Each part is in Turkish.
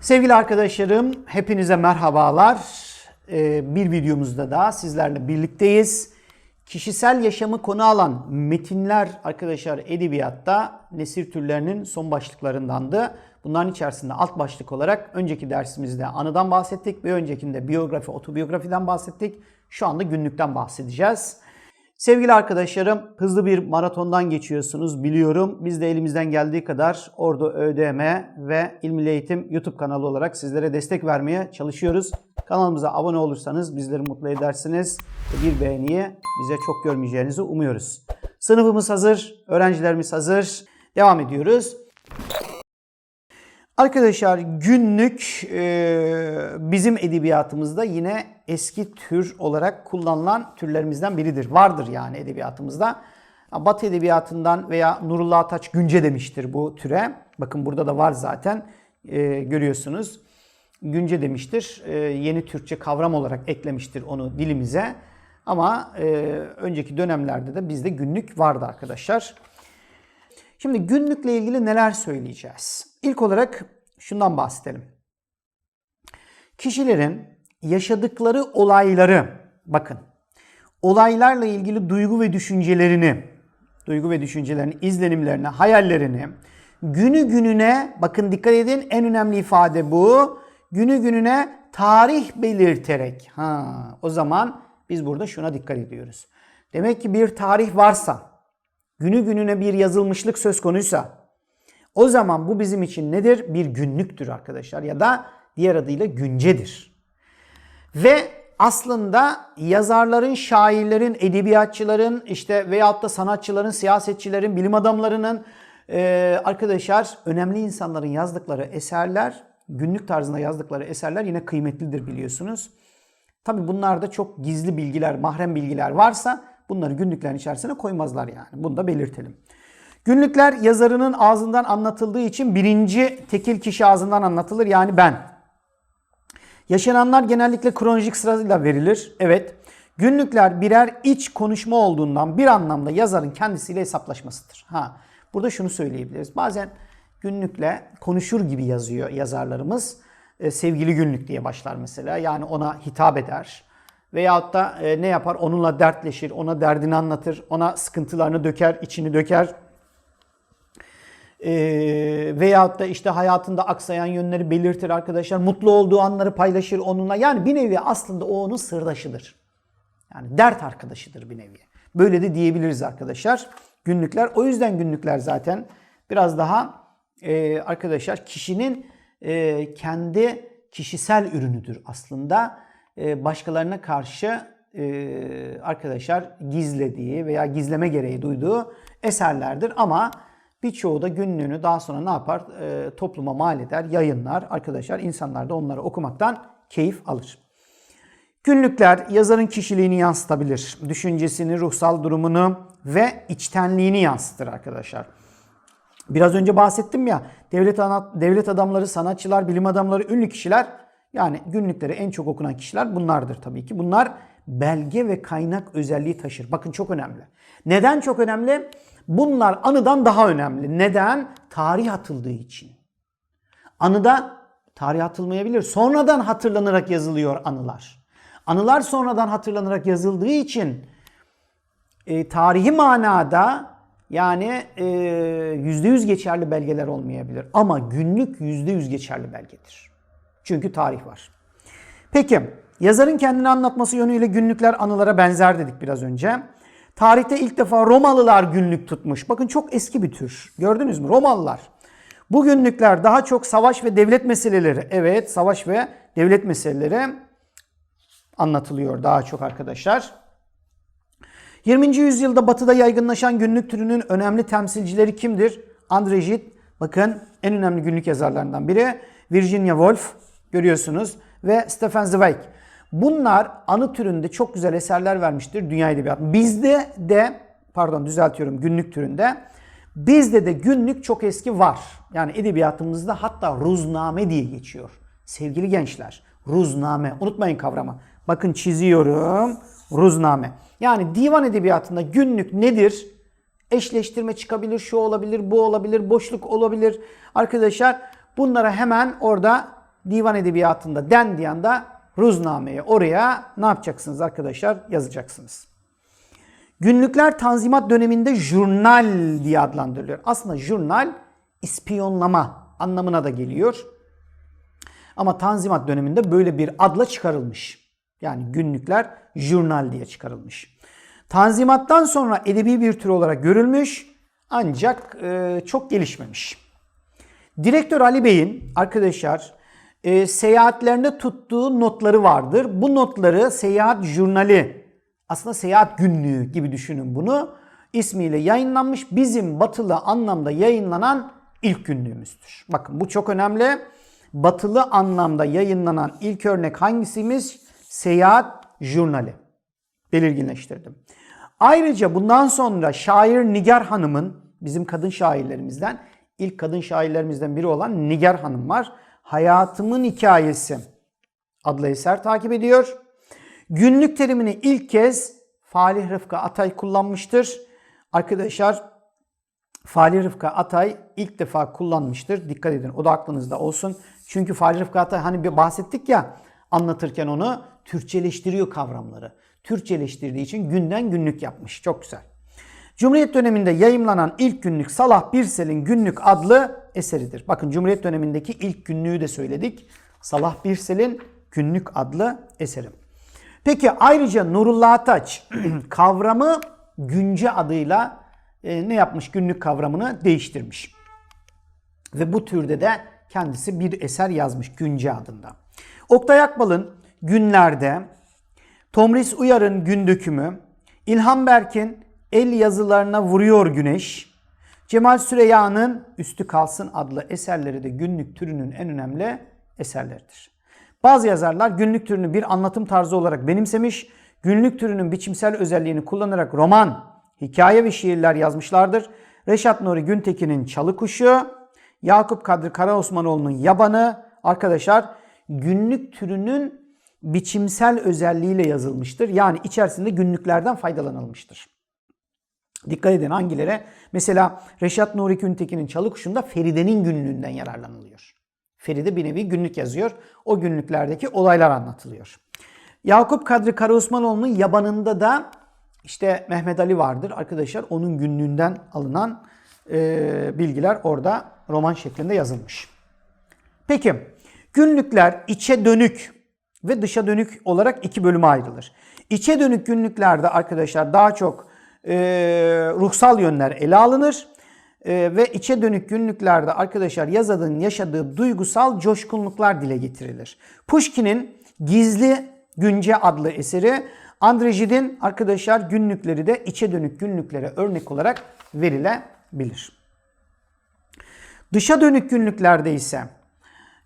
Sevgili arkadaşlarım, hepinize merhabalar. Ee, bir videomuzda da sizlerle birlikteyiz. Kişisel yaşamı konu alan metinler arkadaşlar edebiyatta nesir türlerinin son başlıklarındandı. Bunların içerisinde alt başlık olarak önceki dersimizde anıdan bahsettik. Bir öncekinde biyografi, otobiyografiden bahsettik. Şu anda günlükten bahsedeceğiz. Sevgili arkadaşlarım, hızlı bir maratondan geçiyorsunuz biliyorum. Biz de elimizden geldiği kadar Ordu ÖDM ve İlmili Eğitim YouTube kanalı olarak sizlere destek vermeye çalışıyoruz. Kanalımıza abone olursanız bizleri mutlu edersiniz. Bir beğeniyi bize çok görmeyeceğinizi umuyoruz. Sınıfımız hazır, öğrencilerimiz hazır. Devam ediyoruz. Arkadaşlar günlük e, bizim edebiyatımızda yine eski tür olarak kullanılan türlerimizden biridir. Vardır yani edebiyatımızda. Batı edebiyatından veya Nurullah Ataç Günce demiştir bu türe. Bakın burada da var zaten e, görüyorsunuz. Günce demiştir. E, yeni Türkçe kavram olarak eklemiştir onu dilimize. Ama e, önceki dönemlerde de bizde günlük vardı arkadaşlar. Şimdi günlükle ilgili neler söyleyeceğiz? İlk olarak şundan bahsedelim. Kişilerin yaşadıkları olayları, bakın, olaylarla ilgili duygu ve düşüncelerini, duygu ve düşüncelerini, izlenimlerini, hayallerini günü gününe, bakın dikkat edin en önemli ifade bu, günü gününe tarih belirterek. Ha, o zaman biz burada şuna dikkat ediyoruz. Demek ki bir tarih varsa, günü gününe bir yazılmışlık söz konuysa o zaman bu bizim için nedir? Bir günlüktür arkadaşlar ya da diğer adıyla güncedir. Ve aslında yazarların, şairlerin, edebiyatçıların işte veyahut da sanatçıların, siyasetçilerin, bilim adamlarının e, arkadaşlar önemli insanların yazdıkları eserler, günlük tarzında yazdıkları eserler yine kıymetlidir biliyorsunuz. Tabi bunlarda çok gizli bilgiler, mahrem bilgiler varsa bunları günlüklerin içerisine koymazlar yani. Bunu da belirtelim. Günlükler yazarının ağzından anlatıldığı için birinci tekil kişi ağzından anlatılır yani ben. Yaşananlar genellikle kronolojik sırayla verilir. Evet. Günlükler birer iç konuşma olduğundan bir anlamda yazarın kendisiyle hesaplaşmasıdır. Ha, burada şunu söyleyebiliriz. Bazen günlükle konuşur gibi yazıyor yazarlarımız. E, sevgili günlük diye başlar mesela. Yani ona hitap eder. Veyahut da e, ne yapar? Onunla dertleşir, ona derdini anlatır, ona sıkıntılarını döker, içini döker. E, veyahut da işte hayatında aksayan yönleri belirtir arkadaşlar. Mutlu olduğu anları paylaşır onunla. Yani bir nevi aslında o onun sırdaşıdır. Yani dert arkadaşıdır bir nevi. Böyle de diyebiliriz arkadaşlar. Günlükler. O yüzden günlükler zaten biraz daha e, arkadaşlar kişinin e, kendi kişisel ürünüdür aslında. E, başkalarına karşı e, arkadaşlar gizlediği veya gizleme gereği duyduğu eserlerdir. Ama birçoğu da günlüğünü daha sonra ne yapar? E, topluma mal eder, yayınlar. Arkadaşlar insanlar da onları okumaktan keyif alır. Günlükler yazarın kişiliğini yansıtabilir. Düşüncesini, ruhsal durumunu ve içtenliğini yansıtır arkadaşlar. Biraz önce bahsettim ya devlet devlet adamları, sanatçılar, bilim adamları, ünlü kişiler yani günlükleri en çok okunan kişiler bunlardır tabii ki. Bunlar belge ve kaynak özelliği taşır. Bakın çok önemli. Neden çok önemli? Bunlar anıdan daha önemli. Neden? Tarih atıldığı için. Anıda tarih atılmayabilir. Sonradan hatırlanarak yazılıyor anılar. Anılar sonradan hatırlanarak yazıldığı için e, tarihi manada yani e, yüzde yüz geçerli belgeler olmayabilir. Ama günlük yüzde yüz geçerli belgedir. Çünkü tarih var. Peki yazarın kendini anlatması yönüyle günlükler anılara benzer dedik biraz önce. Tarihte ilk defa Romalılar günlük tutmuş. Bakın çok eski bir tür. Gördünüz mü? Romalılar. Bu günlükler daha çok savaş ve devlet meseleleri. Evet savaş ve devlet meseleleri anlatılıyor daha çok arkadaşlar. 20. yüzyılda batıda yaygınlaşan günlük türünün önemli temsilcileri kimdir? Andre Gide, bakın en önemli günlük yazarlarından biri. Virginia Woolf görüyorsunuz ve Stefan Zweig. Bunlar anı türünde çok güzel eserler vermiştir dünya edebiyatı. Bizde de pardon düzeltiyorum günlük türünde. Bizde de günlük çok eski var. Yani edebiyatımızda hatta ruzname diye geçiyor. Sevgili gençler, ruzname. Unutmayın kavramı. Bakın çiziyorum. Ruzname. Yani divan edebiyatında günlük nedir? Eşleştirme çıkabilir, şu olabilir, bu olabilir, boşluk olabilir. Arkadaşlar bunlara hemen orada divan edebiyatında den diyen de ruznameye oraya ne yapacaksınız arkadaşlar? Yazacaksınız. Günlükler Tanzimat döneminde jurnal diye adlandırılıyor. Aslında jurnal ispiyonlama anlamına da geliyor. Ama Tanzimat döneminde böyle bir adla çıkarılmış. Yani günlükler jurnal diye çıkarılmış. Tanzimattan sonra edebi bir tür olarak görülmüş ancak e, çok gelişmemiş. Direktör Ali Bey'in arkadaşlar e, seyahatlerinde tuttuğu notları vardır. Bu notları seyahat jurnali aslında seyahat günlüğü gibi düşünün bunu. ismiyle yayınlanmış bizim batılı anlamda yayınlanan ilk günlüğümüzdür. Bakın bu çok önemli. Batılı anlamda yayınlanan ilk örnek hangisiymiş? Seyahat jurnali. Belirginleştirdim. Ayrıca bundan sonra şair Nigar Hanım'ın bizim kadın şairlerimizden ilk kadın şairlerimizden biri olan Nigar Hanım var. Hayatımın Hikayesi adlı eser takip ediyor. Günlük terimini ilk kez Falih Rıfkı Atay kullanmıştır. Arkadaşlar Falih Rıfkı Atay ilk defa kullanmıştır. Dikkat edin o da aklınızda olsun. Çünkü Falih Rıfkı Atay hani bir bahsettik ya anlatırken onu Türkçeleştiriyor kavramları. Türkçeleştirdiği için günden günlük yapmış. Çok güzel. Cumhuriyet döneminde yayımlanan ilk günlük Salah Birsel'in günlük adlı eseridir. Bakın Cumhuriyet dönemindeki ilk günlüğü de söyledik. Salah Birsel'in günlük adlı eseri. Peki ayrıca Nurullah Ataç kavramı günce adıyla e, ne yapmış? Günlük kavramını değiştirmiş. Ve bu türde de kendisi bir eser yazmış günce adında. Oktay Akbal'ın günlerde, Tomris Uyar'ın gün dökümü, İlhan Berk'in el yazılarına vuruyor güneş, Cemal Süreyya'nın Üstü Kalsın adlı eserleri de günlük türünün en önemli eserleridir. Bazı yazarlar günlük türünü bir anlatım tarzı olarak benimsemiş, günlük türünün biçimsel özelliğini kullanarak roman, hikaye ve şiirler yazmışlardır. Reşat Nuri Güntekin'in Çalı Kuşu, Yakup Kadri Karaosmanoğlu'nun Yabanı arkadaşlar günlük türünün biçimsel özelliğiyle yazılmıştır. Yani içerisinde günlüklerden faydalanılmıştır. Dikkat edin hangilere? Mesela Reşat Nuri Güntekin'in Çalı Kuşu'nda Feride'nin günlüğünden yararlanılıyor. Feride bir nevi günlük yazıyor. O günlüklerdeki olaylar anlatılıyor. Yakup Kadri Karaosmanoğlu'nun Yabanı'nda da işte Mehmet Ali vardır arkadaşlar. Onun günlüğünden alınan e, bilgiler orada roman şeklinde yazılmış. Peki günlükler içe dönük ve dışa dönük olarak iki bölüme ayrılır. İçe dönük günlüklerde arkadaşlar daha çok e, ruhsal yönler ele alınır. E, ve içe dönük günlüklerde arkadaşlar yazadığın yaşadığı duygusal coşkunluklar dile getirilir. Pushkin'in Gizli Günce adlı eseri Andrejid'in arkadaşlar günlükleri de içe dönük günlüklere örnek olarak verilebilir. Dışa dönük günlüklerde ise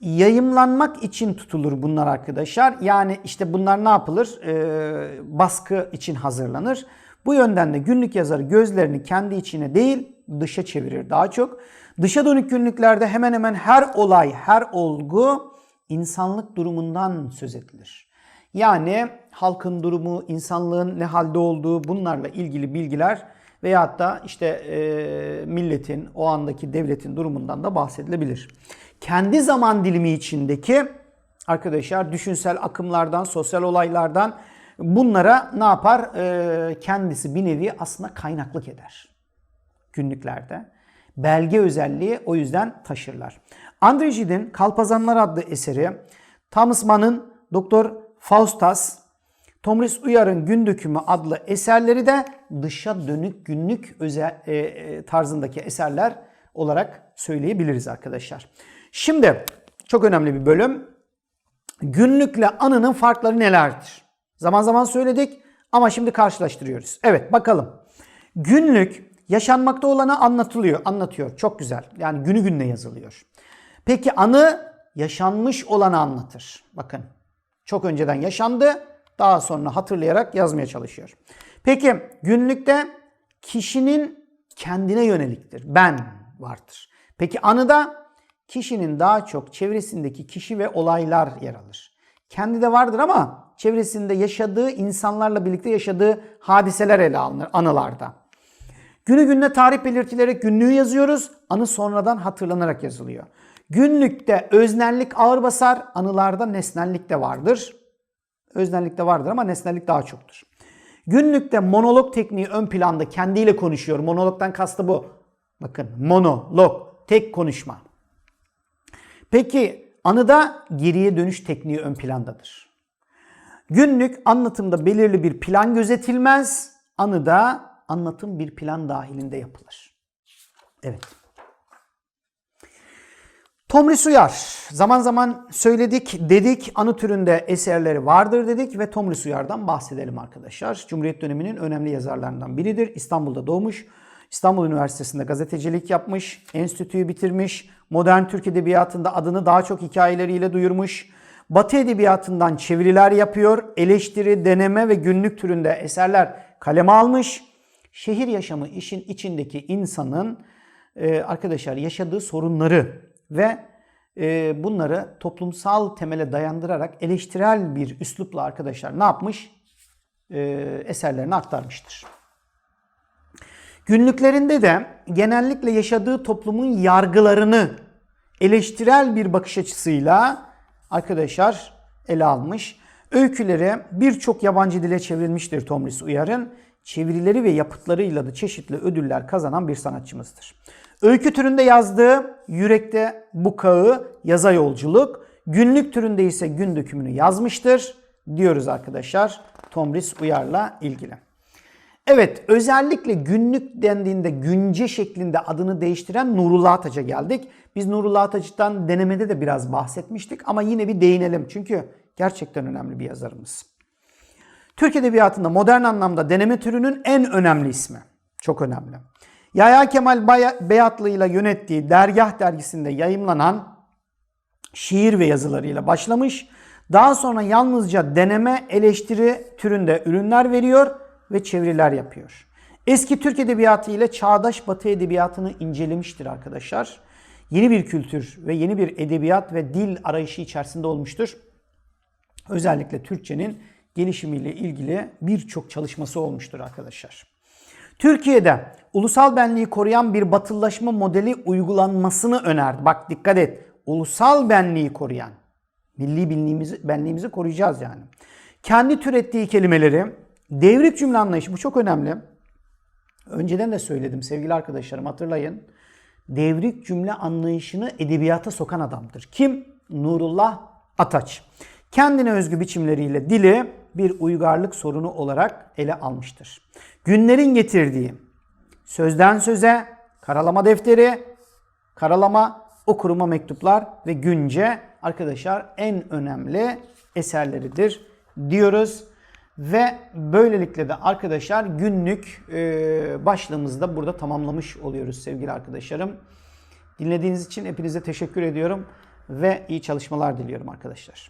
yayımlanmak için tutulur bunlar arkadaşlar. Yani işte bunlar ne yapılır? Ee, baskı için hazırlanır. Bu yönden de günlük yazarı gözlerini kendi içine değil dışa çevirir daha çok. Dışa dönük günlüklerde hemen hemen her olay, her olgu insanlık durumundan söz edilir. Yani halkın durumu, insanlığın ne halde olduğu bunlarla ilgili bilgiler veyahut da işte e, milletin, o andaki devletin durumundan da bahsedilebilir. Kendi zaman dilimi içindeki arkadaşlar düşünsel akımlardan, sosyal olaylardan bunlara ne yapar? E, kendisi bir nevi aslında kaynaklık eder günlüklerde. Belge özelliği o yüzden taşırlar. Andre Gide'in Kalpazanlar adlı eseri, Thomas Mann'ın Doktor Faustas, Tomris Uyar'ın Gün Dökümü adlı eserleri de dışa dönük günlük özel, e, e, tarzındaki eserler olarak söyleyebiliriz arkadaşlar. Şimdi çok önemli bir bölüm. Günlükle anının farkları nelerdir? Zaman zaman söyledik ama şimdi karşılaştırıyoruz. Evet bakalım. Günlük yaşanmakta olanı anlatılıyor, anlatıyor. Çok güzel. Yani günü gününe yazılıyor. Peki anı yaşanmış olanı anlatır. Bakın çok önceden yaşandı. Daha sonra hatırlayarak yazmaya çalışıyor. Peki günlükte kişinin kendine yöneliktir. Ben vardır. Peki anıda kişinin daha çok çevresindeki kişi ve olaylar yer alır. Kendi de vardır ama çevresinde yaşadığı insanlarla birlikte yaşadığı hadiseler ele alınır anılarda. Günü gününe tarih belirtilerek günlüğü yazıyoruz. Anı sonradan hatırlanarak yazılıyor. Günlükte öznellik ağır basar, anılarda nesnellik de vardır. Öznellik de vardır ama nesnellik daha çoktur. Günlükte monolog tekniği ön planda kendiyle konuşuyor. Monologdan kastı bu. Bakın monolog, tek konuşma. Peki anıda geriye dönüş tekniği ön plandadır. Günlük anlatımda belirli bir plan gözetilmez. Anıda anlatım bir plan dahilinde yapılır. Evet. Tomris Uyar. Zaman zaman söyledik, dedik, anı türünde eserleri vardır dedik ve Tomris Uyar'dan bahsedelim arkadaşlar. Cumhuriyet döneminin önemli yazarlarından biridir. İstanbul'da doğmuş. İstanbul Üniversitesi'nde gazetecilik yapmış, enstitüyü bitirmiş, modern Türk Edebiyatı'nda adını daha çok hikayeleriyle duyurmuş. Batı Edebiyatı'ndan çeviriler yapıyor, eleştiri, deneme ve günlük türünde eserler kaleme almış. Şehir yaşamı işin içindeki insanın e, arkadaşlar yaşadığı sorunları ve e, bunları toplumsal temele dayandırarak eleştirel bir üslupla arkadaşlar ne yapmış? E, eserlerini aktarmıştır. Günlüklerinde de genellikle yaşadığı toplumun yargılarını eleştirel bir bakış açısıyla arkadaşlar ele almış. Öyküleri birçok yabancı dile çevrilmiştir Tomris Uyar'ın. Çevirileri ve yapıtlarıyla da çeşitli ödüller kazanan bir sanatçımızdır. Öykü türünde yazdığı Yürekte Bukağı Yaza Yolculuk, günlük türünde ise gün dökümünü yazmıştır diyoruz arkadaşlar Tomris Uyar'la ilgili. Evet özellikle günlük dendiğinde günce şeklinde adını değiştiren Nurullah Ataç'a geldik. Biz Nurullah Ataç'tan denemede de biraz bahsetmiştik ama yine bir değinelim. Çünkü gerçekten önemli bir yazarımız. Türk Edebiyatı'nda modern anlamda deneme türünün en önemli ismi. Çok önemli. Yahya Kemal Beyatlı ile yönettiği Dergah dergisinde yayımlanan şiir ve yazılarıyla başlamış. Daha sonra yalnızca deneme eleştiri türünde ürünler veriyor ve çeviriler yapıyor. Eski Türk Edebiyatı ile çağdaş Batı Edebiyatı'nı incelemiştir arkadaşlar. Yeni bir kültür ve yeni bir edebiyat ve dil arayışı içerisinde olmuştur. Özellikle Türkçenin gelişimiyle ilgili birçok çalışması olmuştur arkadaşlar. Türkiye'de ulusal benliği koruyan bir batılılaşma modeli uygulanmasını önerdi. Bak dikkat et. Ulusal benliği koruyan. Milli benliğimizi, benliğimizi koruyacağız yani. Kendi türettiği kelimeleri devrik cümle anlayışı bu çok önemli. Önceden de söyledim sevgili arkadaşlarım hatırlayın. Devrik cümle anlayışını edebiyata sokan adamdır. Kim? Nurullah Ataç. Kendine özgü biçimleriyle dili bir uygarlık sorunu olarak ele almıştır. Günlerin getirdiği sözden söze, karalama defteri, karalama, okuruma mektuplar ve günce arkadaşlar en önemli eserleridir diyoruz. Ve böylelikle de arkadaşlar günlük e, başlığımızı da burada tamamlamış oluyoruz sevgili arkadaşlarım. Dinlediğiniz için hepinize teşekkür ediyorum ve iyi çalışmalar diliyorum arkadaşlar.